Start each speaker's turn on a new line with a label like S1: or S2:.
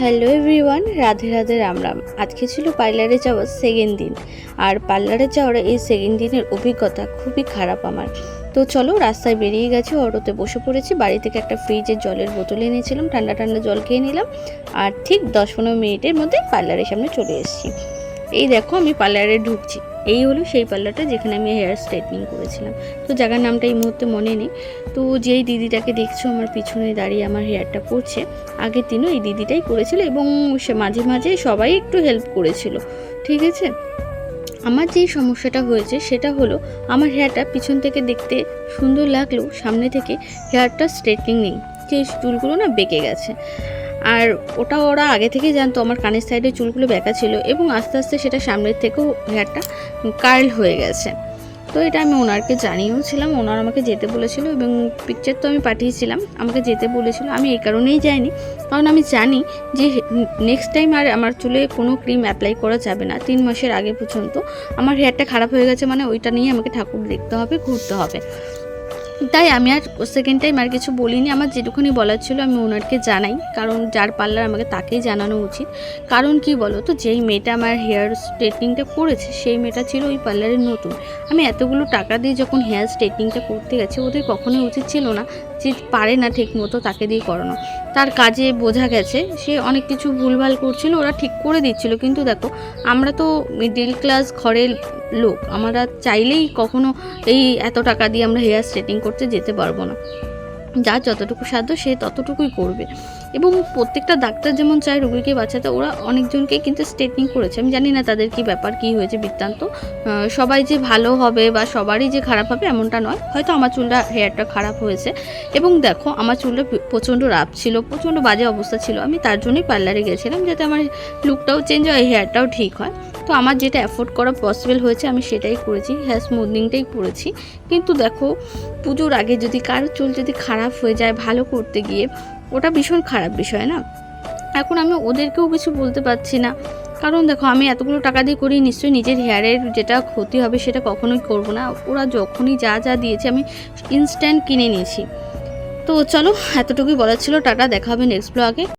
S1: Hello everyone, Radhe Radhe Ram Ram. আজকে ছিল পার্লারে যাওয়ার সেকেন্ড দিন। আর পার্লারে যাওয়ার এই সেকেন্ড দিনের অভিজ্ঞতা খুবই খারাপ আমার। তো চলো, রাস্তায় বেরিয়ে গেছে, অটোতে বসে পড়েছি। বাড়ি থেকে একটা ফ্রিজের জলের বোতল এনেছিলাম, ঠান্ডা ঠান্ডা জল খেয়ে নিলাম। আর ঠিক দশ পনেরো মিনিটের মধ্যে পার্লারের সামনে চলে এসেছি। এই দেখো আমি পার্লারে ঢুকছি। এই হলো সেই পার্লারটা যেখানে আমি হেয়ার স্ট্রেটনিং করেছিলাম। তো জায়গার নামটা এই মুহূর্তে মনে নেই। তো যেই দিদিটাকে দেখছ, আমার পিছনে দাঁড়িয়ে আমার হেয়ারটা করছে আগের দিনও এই দিদিটাই করেছিল এবং সে মাঝে মাঝে সবাই একটু হেল্প করেছিল, ঠিক আছে? আমার যেই সমস্যাটা হয়েছে সেটা হলো, আমার হেয়ারটা পিছন থেকে দেখতে সুন্দর লাগলেও সামনে থেকে হেয়ারটা স্ট্রেটনিং নেই। সেই চুলগুলো না বেঁকে গেছে। আর ওটা ওরা আগে থেকেই জানতো আমার কানের সাইডে চুলগুলো বেঁকা ছিল এবং আস্তে আস্তে সেটা সামনের থেকেও হেয়ারটা কার্ল হয়ে গেছে। তো এটা আমি ওনারকে জানিয়েও ছিলাম ওনার আমাকে যেতে বলেছিল এবং পিকচার তো আমি পাঠিয়েছিলাম, আমাকে যেতে বলেছিল। আমি এই কারণেই যাইনি, কারণ আমি জানি যে নেক্সট টাইম আর আমার চুলে কোনো ক্রিম অ্যাপ্লাই করা যাবে না, তিন মাসের আগে পর্যন্ত। আমার হেয়ারটা খারাপ হয়ে গেছে মানে ওইটা নিয়ে আমাকে ঠাকুর দেখতে হবে, ঘুরতে হবে। তাই আমি আর সেকেন্ড টাইম আর কিছু বলিনি। আমার যেটুকুনি বলার ছিল আমি ওনারকে জানাই, কারণ যার পার্লার আমাকে তাকেই জানানো উচিত। কারণ কি বলো তো যেই মেয়েটা আমার হেয়ার স্ট্রেটনিংটা করেছে, সেই মেয়েটা ছিল ওই পার্লারের নতুন। আমি এতগুলো টাকা দিয়ে যখন হেয়ার স্ট্রেটনিংটা করতে গেছি, ওদের কখনোই উচিত ছিল না যে পারে না ঠিক মতো তাকে দিয়ে করানো তার কাজে বোঝা গেছে, সে অনেক কিছু ভুলভাল করছিল, ওরা ঠিক করে দিচ্ছিল। কিন্তু দেখো, আমরা তো মিডিল ক্লাস ঘরের লোক, আমরা চাইলেই কখনো এই এত টাকা দিয়ে আমরা হেয়ার স্ট্রেটিং করতে যেতে পারব না। যার যতটুকু সাধ্য, সে ততটুকুই করবে। এবং প্রত্যেকটা ডাক্তার যেমন চায় রোগীকে বাঁচাতে, ওরা অনেকজনকে কিন্তু স্ট্রেটনিং করেছে। আমি জানি না তাদের কি ব্যাপার, কি হয়েছে বৃত্তান্ত। সবাই যে ভালো হবে বা সবারই যে খারাপ হবে এমনটা নয়। হয়তো আমার চুলটা হেয়ারটা খারাপ হয়েছে। এবং দেখো, আমার চুলটা প্রচণ্ড রাফ ছিল, প্রচণ্ড বাজে অবস্থা ছিল। আমি তার জন্যই পার্লারে গেছিলাম যাতে আমার লুকটাও চেঞ্জ হয় হেয়ারটাও ঠিক হয়। তো আমার যেটা অ্যাফোর্ড করা পসিবল হয়েছে, আমি সেটাই করেছি হেয়ার স্মুথনিংটাই করেছি। কিন্তু দেখো, পুজোর আগে যদি কারোর চুল যদি খারাপ হয়ে যায় ভালো করতে গিয়ে ওটা ভীষণ খারাপ বিষয় না? এখন আমি ওদেরকেও কিছু বলতে পারছি না। কারণ দেখো, আমি এতগুলো টাকা দিয়ে করি, নিশ্চয়ই নিজের হেয়ারের যেটা ক্ষতি হবে সেটা কখনোই করব না। ওরা যখনই যা যা দিয়েছে আমি ইনস্ট্যান্ট কিনে নিয়েছি। তো চলো, এতটুকুই বলার ছিল। টাটা, দেখা হবে নেক্সট ব্লগে